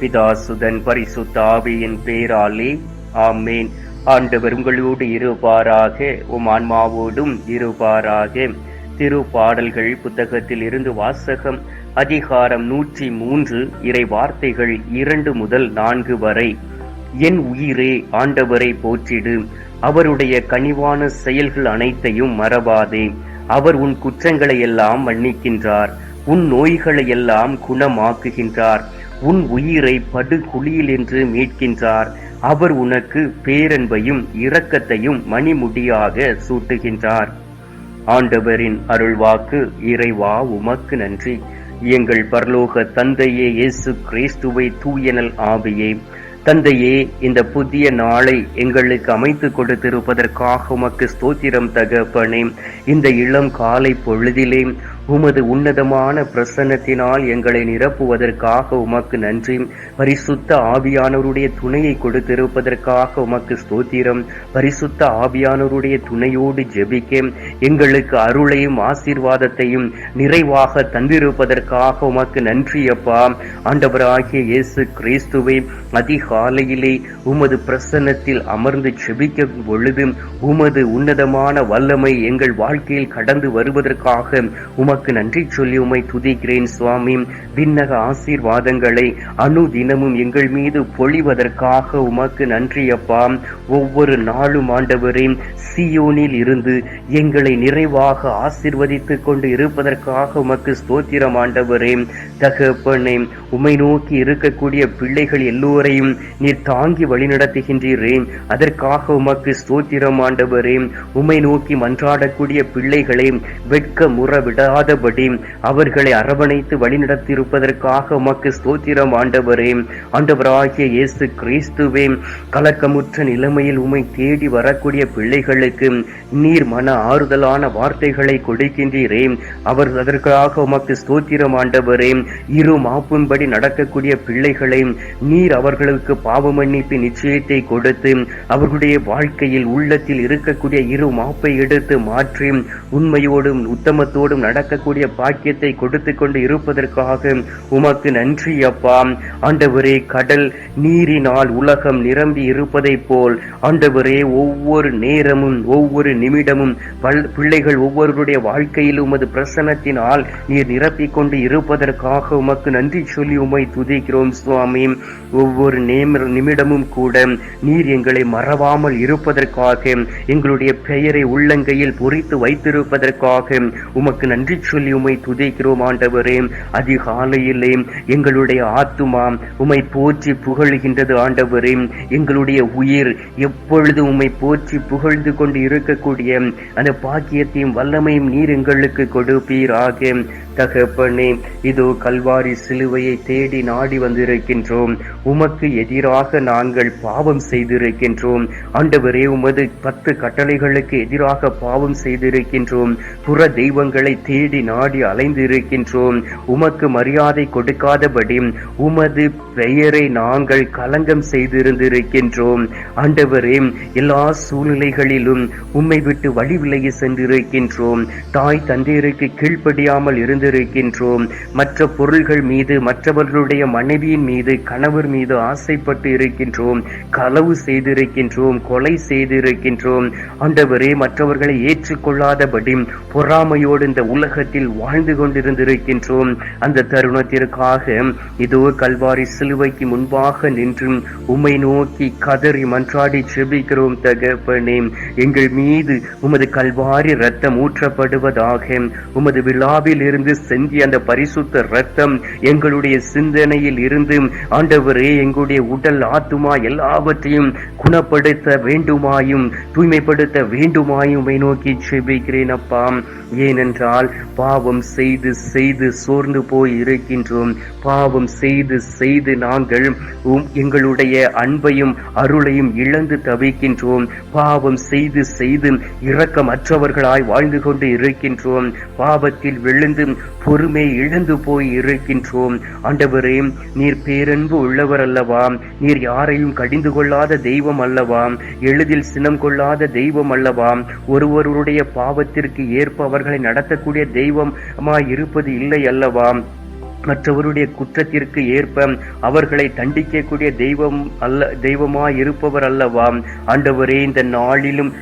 பிதாசுதன் பரிசுத்த ஆவியின் பேராலே ஆமேன். ஆண்டவர் உங்களோடு இருப்பாராக உம் ஆன்மாவோடும் இருப்பாராக. திரு பாடல்கள் புத்தகத்தில் இருந்து வாசகம் அதிகாரம் நூற்றி மூன்று இறை வார்த்தைகள் இரண்டு முதல் நான்கு வரை. என் உயிரே ஆண்டவரை போற்றிடு. அவருடைய கனிவான செயல்கள் அனைத்தையும் மறவாதே. அவர் உன் குற்றங்களை எல்லாம் மன்னிக்கின்றார். உன் நோய்களை எல்லாம் குணமாக்குகின்றார். உன் உயிரை படுகுழியில் என்று மீட்கின்றார். அவர் உனக்கு பேரன்பையும் இரக்கத்தையும் மணிமுடியாக சூட்டுகின்றார். ஆண்டவரின் அருள்வாக்கு இறைவா உமக்கு நன்றி. எங்கள் பரலோக தந்தையே இயேசு கிறிஸ்துவை தூயனல் ஆவியே. தந்தையே இந்த புதிய நாளை எங்களுக்கு அமைத்து கொடுத்திருப்பதற்காக உமக்கு ஸ்தோத்திரம் தகப்பனே. இந்த இளம் காலை பொழுதிலே உமது உன்னதமான பிரசன்னத்தினால் எங்களை நிரப்புவதற்காக உமக்கு நன்றி. பரிசுத்த ஆவியானவருடைய துணையை கொடுத்திருப்பதற்காக உமக்கு ஸ்தோத்திரம். பரிசுத்த ஆவியானவருடைய துணையோடு ஜெபிக்க எங்களுக்கு அருளையும் ஆசீர்வாதத்தையும் நிறைவாக தந்திருப்பதற்காக உமக்கு நன்றி அப்பா. ஆண்டவராகிய இயேசு கிறிஸ்துவை அதிகாலையிலே உமது பிரசன்னத்தில் அமர்ந்து செபிக்கும் பொழுது உமது உன்னதமான வல்லமை எங்கள் வாழ்க்கையில் கடந்து வருவதற்காக உம உமக்கு நன்றி சொல்லி உமை துதிக்கிறேன் சுவாமி. விண்ணக ஆசீர்வாதங்களை அணு தினமும் எங்கள் மீது பொழிவதற்காக உமக்கு நன்றி அப்பா ஒவ்வொரு நாளும் ஆண்டவரே சியோனில் இருந்து எங்களை நிறைவாக ஆசீர்வதித்துக் கொண்டு இருப்பதற்காக உமக்கு ஸ்தோத்திரம் ஆண்டவரே. தகப்பனே உமை நோக்கி இருக்கக்கூடிய பிள்ளைகள் எல்லோரையும் நீர் தாங்கி வழிநடத்துகின்றீரே. அதற்காக உமக்கு ஸ்தோத்திரம் ஆண்டவரே. உமை நோக்கி மன்றாடக்கூடிய பிள்ளைகளை வெட்க முற இல்லாதபடி அவர்களை அரவணைத்து வழிநடத்தியிருப்பதற்காக உமக்கு ஸ்தோத்திரம் ஆண்டவரே. ஆண்டவராகிய இயேசு கிறிஸ்துவே கலக்கமுற்ற நிலைமையில் உமை தேடி வரக்கூடிய பிள்ளைகளுக்கு நீர் மன ஆறுதலான வார்த்தைகளை கொடுக்கின்றீரே அவர் அதற்காக உமக்கு ஸ்தோத்திரம் ஆண்டவரே இரு மாப்பும்படி நடக்கக்கூடிய பிள்ளைகளை நீர் அவர்களுக்கு பாவ மன்னிப்பு நிச்சயத்தை கொடுத்து அவர்களுடைய வாழ்க்கையில் உள்ளத்தில் இருக்கக்கூடிய இரு மாப்பை எடுத்து மாற்றி உண்மையோடும் உத்தமத்தோடும் நடக்கக்கூடிய பாக்கியத்தை கொடுத்து கொண்டு இருப்பதற்காக உமக்கு நன்றி அப்பா. ஆண்டவரே கடல் நீரினால் உலகம் நிரம்பி இருப்பதைப் போல் ஆண்டவரே ஒவ்வொரு நேரமும் ஒவ்வொரு நிமிடமும் பிள்ளைகள் ஒவ்வொருவருடைய வாழ்க்கையில் உமது பிரசனத்தினால் நீர் நிரப்பிக் கொண்டு இருப்பதற்காக உமக்கு நன்றி சொல்லி உமை துதிக்கிறோம் சுவாமி. ஒவ்வொரு நிமிடமும் கூட நீர் எங்களை மறவாமல் இருப்பதற்காக எங்களுடைய பெயரை உள்ளங்கையில் பொறித்து வைத்திருப்பதற்காக உமக்கு நன்றி சொல்லி உமை துதிக்கிறோம் ஆண்டவரே. அதிகாலையிலே எங்களுடைய ஆத்துமா உமை போற்றி புகழ்கின்றது ஆண்டவரே. எங்களுடைய உயிர் எப்பொழுது உமை போற்றி புகழ்ந்து கொண்டு இருக்கக்கூடிய அந்த பாக்கியத்தையும் வல்லமையும் நீர் எங்களுக்கு கொடுப்பீராக. தகப்பனே இதோ கல்வாரி சிலுவையை தேடி நாடி வந்திருக்கின்றோம். உமக்கு எதிராக நாங்கள் பாவம் செய்திருக்கின்றோம். ஆண்டவரே உமது பத்து கட்டளைகளுக்கு எதிராக பாவம் செய்திருக்கின்றோம். புற தெய்வங்களை தேடி நாடி அலைந்திருக்கின்றோம். உமக்கு மரியாதை கொடுக்காதபடி உமது பெயரை நாங்கள் கலங்கம் செய்திருந்திருக்கின்றோம். ஆண்டவரே எல்லா சூழ்நிலைகளிலும் உம்மை விட்டு வழி விலகி சென்றிருக்கின்றோம். தாய் தந்தையருக்கு கீழ்ப்படியாமல் இருந்து கொண்டிருக்கின்றோம். மற்ற பொருள்கள் மீது மற்றவர்களுடைய மனைவியின் மீது கணவர் மீது ஆசைப்பட்டு இருக்கின்றோம். களவு செய்திருக்கின்றோம் கொலை செய்திருக்கின்றோம். ஆண்டவரே மற்றவர்களை ஏற்றுக்கொள்ளாதபடி பொறாமையோடு இந்த உலகத்தில் வாழ்ந்து கொண்டிருந்திருக்கின்றோம். அந்த தருணத்திற்காக இதோ கல்வாரி சிலுவைக்கு முன்பாக நின்று உம்மை நோக்கி கதறி மன்றாடி செபிக்கிறோம் தகப்பனே. எங்கள் மீது உமது கல்வாரி ரத்தம் ஊற்றப்படுவதாக உமது விழாவில் இருந்து செஞ்சிய அந்த பரிசுத்த ரத்தம் எங்களுடைய சிந்தனையில் இருந்து ஆண்டவரே எங்களுடைய உடல் ஆத்துமா எல்லாவற்றையும் குணப்படுத்த வேண்டுமாயும் தூய்மைப்படுத்த வேண்டுமாயும் நோக்கி செபிக்கிறேன் அப்பா. ஏனென்றால் பாவம் செய்து செய்து சோர்ந்து போய் இருக்கின்றோம். பாவம் செய்து செய்து நாங்கள் எங்களுடைய அன்பையும் அருளையும் இழந்து தவிக்கின்றோம். பாவம் செய்து செய்து இரக்கமற்றவர்களாய் வாழ்ந்து கொண்டு இருக்கின்றோம். பாவத்தில் விழுந்து பொறுமை இழந்து போய் இருக்கின்றோம். ஆண்டவரே நீர் பேரன்பு உள்ளவர் அல்லவா? நீர் யாரையும் கடிந்து கொள்ளாத தெய்வம் அல்லவா? எளிதில் சினம் கொள்ளாத தெய்வம் அல்லவா? ஒருவருடைய பாவத்திற்கு ஏற்ப அவர்களை நடத்தக்கூடிய தெய்வமாய் இருப்பது இல்லை அல்லவா? மற்றவருடைய குற்றத்திற்கு ஏற்ப அவர்களை தண்டிக்கக்கூடிய தெய்வம் அல்ல தெய்வமாய் இருப்பவர் அல்லவா? ஆண்டவரே இந்த நாளிலும்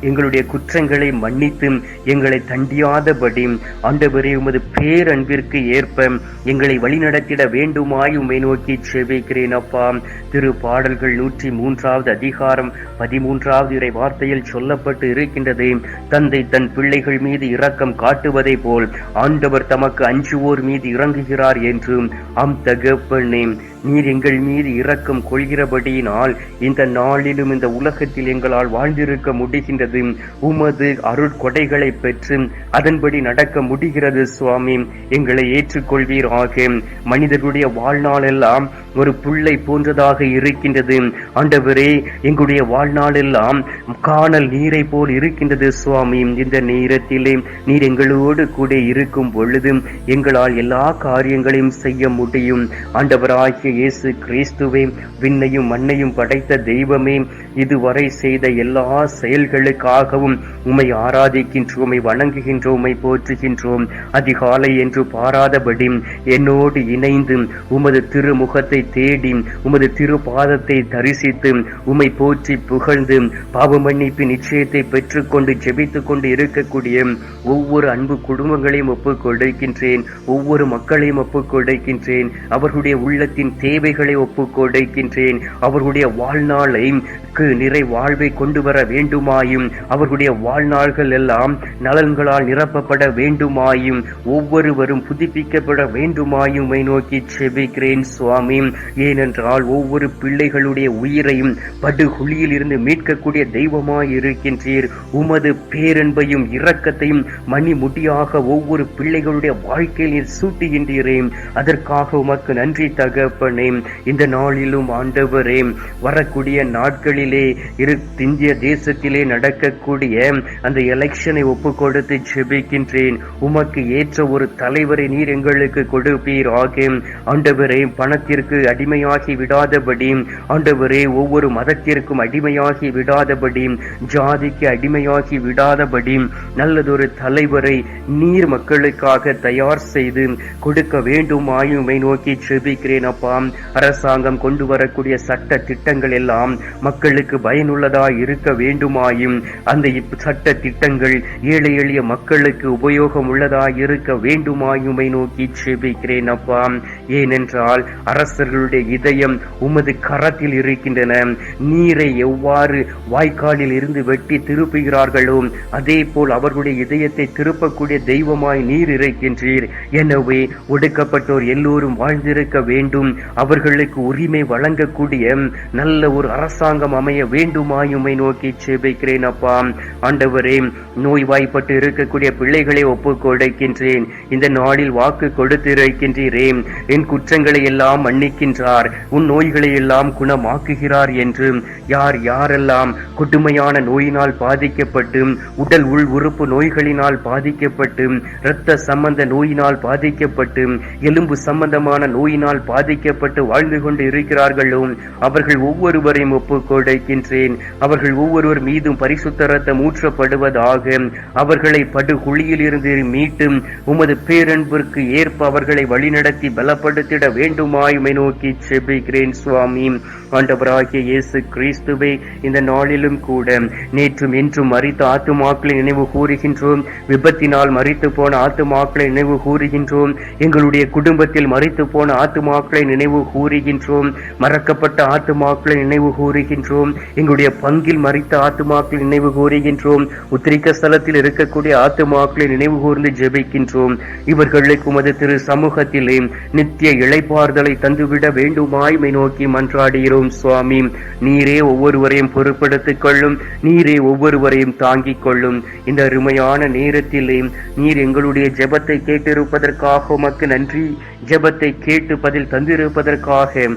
எங்களுடைய குற்றங்களை மன்னித்து எங்களை தண்டியாதபடி ஆண்டவரே உமது பேரன்பிற்கு ஏற்ப எங்களை வழிநடத்திட வேண்டுமாய் உமை நோக்கி செபிக்கிறேன் அப்பா. திரு பாடல்கள் நூற்றி மூன்றாவது அதிகாரம் பதிமூன்றாவது இறை வார்த்தையில் சொல்லப்பட்டு இருக்கின்றது. தந்தை தன் பிள்ளைகள் மீது இரக்கம் காட்டுவதை போல் ஆண்டவர் தமக்கு அஞ்சுவோர் மீது இறங்குகிறார் என்று அம் தகப்பனே நீர் எங்கள் மீது இரக்கம் கொள்கிறபடியினால் இந்த நாளிலும் இந்த உலகத்தில் எங்களால் வாழ்ந்திருக்க முடிகின்றது. உமது அருட்கொடைகளை பெற்று அதன்படி நடக்க முடிகிறது சுவாமி. எங்களை ஏற்றுக்கொள்வீராக. மனிதர்களுடைய வாழ்நாளெல்லாம் ஒரு புல்லை போன்றதாக இருக்கின்றது. ஆண்டவரே எங்களுடைய வாழ்நாள் எல்லாம் காணல் நீரை போல் இருக்கின்றது சுவாமி. இந்த நேரத்திலே நீர் எங்களோடு கூட இருக்கும் பொழுது எங்களால் எல்லா காரியங்களையும் செய்ய முடியும். ஆண்டவராகிய இயேசு கிறிஸ்துவே விண்ணையும் மண்ணையும் படைத்த தெய்வமே இதுவரை செய்த எல்லா செயல்களுக்காகவும் உமை ஆராதிக்கின்றோம் உமை வணங்குகின்றோம் உமை போற்றுகின்றோம். அதிகாலை என்று பாராதபடி என்னோடு இணைந்து உமது திருமுகத்தை தேடி உமது திருபாதத்தை தரிசித்து உமை போற்றி புகழ்ந்து பாவமன்னிப்பு நிச்சயத்தை பெற்றுக்கொண்டு ஜெபித்துக் கொண்டு இருக்கக்கூடிய ஒவ்வொரு அன்பு குடும்பங்களையும் ஒப்புக் கொடுக்கின்றேன் ஒவ்வொரு மக்களையும் ஒப்புக் கொடுக்கின்றேன் அவர்களுடைய உள்ளத்தின் தேவைகளை ஒப்புக் கொடுக்கின்றேன் அவர்களுடைய வாழ்நாளை நிறை வாழ்வை கொண்டு வர வேண்டுமாயும் அவர்களுடைய வாழ்நாள்கள் எல்லாம் நலன்களால் நிரப்பப்பட வேண்டுமாயும் ஒவ்வொருவரும் புதுப்பிக்கப்பட வேண்டுமாயுமை நோக்கி செபிக்கிறேன் சுவாமி. ஏனென்றால் ஒவ்வொரு பிள்ளைகளுடைய உயிரையும் படுகுழியில் இருந்து மீட்கக்கூடிய தெய்வமாய் இருக்கின்றீர் உமது பேரன்பையும் இரக்கத்தையும் மணி முடியாக ஒவ்வொரு பிள்ளைகளுடைய வாழ்க்கையில் நீர் சூட்டுகின்றீரே. அதற்காக உமக்கு நன்றி தகப்பனே. இந்த நாளிலும் ஆண்டவரே வரக்கூடிய நாட்களில் இரு இந்திய தேசத்திலே நடக்கக்கூடிய அந்த எலெக்ஷனை ஒப்பு கொடுத்து ஜெபிக்கின்றேன் உமக்கு ஏற்ற ஒரு தலைவரை நீர் எங்களுக்கு கொடுப்பீர். ஆகும் ஆண்டவரே பணத்திற்கு அடிமையாகி விடாதபடி ஆண்டவரே ஒவ்வொரு மதத்திற்கும் அடிமையாகி விடாதபடி ஜாதிக்கு அடிமையாகி விடாதபடி நல்லதொரு தலைவரை நீர் மக்களுக்காக தயார் செய்து கொடுக்க வேண்டும் ஆயுமை நோக்கி செபிக்கிறேன் அப்பா. அரசாங்கம் கொண்டு வரக்கூடிய சட்ட திட்டங்கள் எல்லாம் மக்கள் மக்களுக்கு பயனுள்ளதா இருக்க வேண்டுமாயும் அந்த சட்ட திட்டங்கள் ஏழை எளிய மக்களுக்கு உபயோகம் உள்ளதா இருக்க வேண்டுமாயுமை நோக்கி செபிக்கிறேன் அப்பா. ஏனென்றால் அரசர்களுடைய இதயம் உமது கரத்தில் இருக்கின்றன. நீரை எவ்வாறு வாய்க்காலில் இருந்து வெட்டி திருப்புகிறார்களோ அதே போல் அவர்களுடைய இதயத்தை திருப்பக்கூடிய தெய்வமாய் நீர் இருக்கின்றீர். எனவே ஒடுக்கப்பட்டோர் எல்லோரும் வாழ்ந்திருக்க வேண்டும். அவர்களுக்கு உரிமை வழங்கக்கூடிய நல்ல ஒரு அரசாங்கம் அமைய வேண்டுமாயுமை நோக்கி செபிக்கிறேன் அப்பா. ஆண்டவரே நோய்வாய்ப்பட்டு இருக்கக்கூடிய பிள்ளைகளை ஒப்பு கொடுக்கின்றேன். இந்த நாளில் வாக்கு கொடுத்திருக்கின்றீரே. என் குற்றங்களை எல்லாம் மன்னிக்கின்றார். உன் நோய்களை எல்லாம் குணமாக்குகிறார் என்று யார் யாரெல்லாம் கொடுமையான நோயினால் பாதிக்கப்பட்டு உடல் உள் உறுப்பு நோய்களினால் பாதிக்கப்பட்டு இரத்த சம்பந்த நோயினால் பாதிக்கப்பட்டு எலும்பு சம்பந்தமான நோயினால் பாதிக்கப்பட்டு வாழ்ந்து கொண்டு இருக்கிறார்களோ அவர்கள் ஒவ்வொருவரையும் ஒப்புக்கொடு கொடுக்கின்றேன். அவர்கள் ஒவ்வொருவர் மீதும் பரிசுத்த ரத்தம் ஊற்றப்படுவதாக அவர்களை படுகுழியில் இருந்து மீட்டும். உமது பேரன்பிற்கு ஏற்ப அவர்களை வழிநடத்தி பலப்படுத்திட வேண்டுமாயுமை நோக்கி செபிக்கிறேன் சுவாமி. ஆண்டவராகிய இயேசு கிறிஸ்துவை இந்த நாளிலும் கூட நேற்றும் என்றும் மறித்த ஆத்துமாக்களை நினைவு கூறுகின்றோம். விபத்தினால் மறித்து போன ஆத்துமாக்களை நினைவு கூறுகின்றோம். எங்களுடைய குடும்பத்தில் மறித்து போன ஆத்துமாக்களை நினைவு கூறுகின்றோம். மறக்கப்பட்ட ஆத்துமாக்களை நினைவு கூறுகின்றோம். எங்களுடைய பங்கில் மறித்த ஆத்துமாக்களை நினைவு கூறுகின்றோம். உத்திரிக்க ஸ்தலத்தில் இருக்கக்கூடிய ஆத்துமாக்களை நினைவு கூர்ந்து ஜெபிக்கின்றோம். இவர்களுக்கு உமது திரு சமூகத்திலே நித்திய இழைப்பார்தலை தந்துவிட வேண்டுமாய்மை நோக்கி மன்றாடுகிறோம் சுவாமி. நீரே ஒவ்வொருவரையும் பொறுப்படுத்திக் கொள்ளும். நீரே ஒவ்வொருவரையும் தாங்கிக் கொள்ளும். இந்த அருமையான நேரத்திலே நீர் எங்களுடைய ஜெபத்தை கேட்டிருப்பதற்காக உமக்கு நன்றி. ஜெபத்தை கேட்டு பதில் தந்திருப்பதற்காக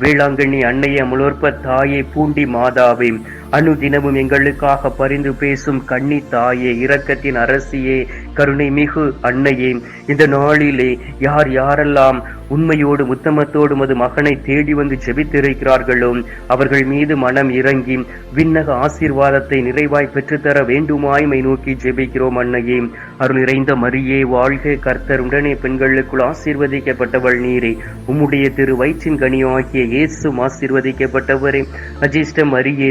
வேளாங்கண்ணி அன்னைய முலோற்ப தாயை பூண்டி மாதாவை. அனுதினமும் எங்களுக்காக பரிந்து பேசும் கண்ணி தாயே இரக்கத்தின் அரசியே கருணை மிகு அன்னையே இந்த நாளிலே யார் யாரெல்லாம் உண்மையோடும் உத்தமத்தோடும் அது மகனை தேடி வந்து ஜெபித்திருக்கிறார்களோ அவர்கள் மீது மனம் இறங்கி விண்ணக ஆசீர்வாதத்தை நிறைவாய் பெற்றுத்தர வேண்டுமாய்மை நோக்கி ஜெபிக்கிறோம் அன்னையே. அருள் நிறைந்த மரியே வாழ்க கர்த்தர் உடனே பெண்களுக்குள் ஆசீர்வதிக்கப்பட்டவள் நீரே. உம்முடைய திரு வயிற்றின் கனியாகிய இயேசும் ஆசீர்வதிக்கப்பட்டவரே. அஜிஷ்ட மரியே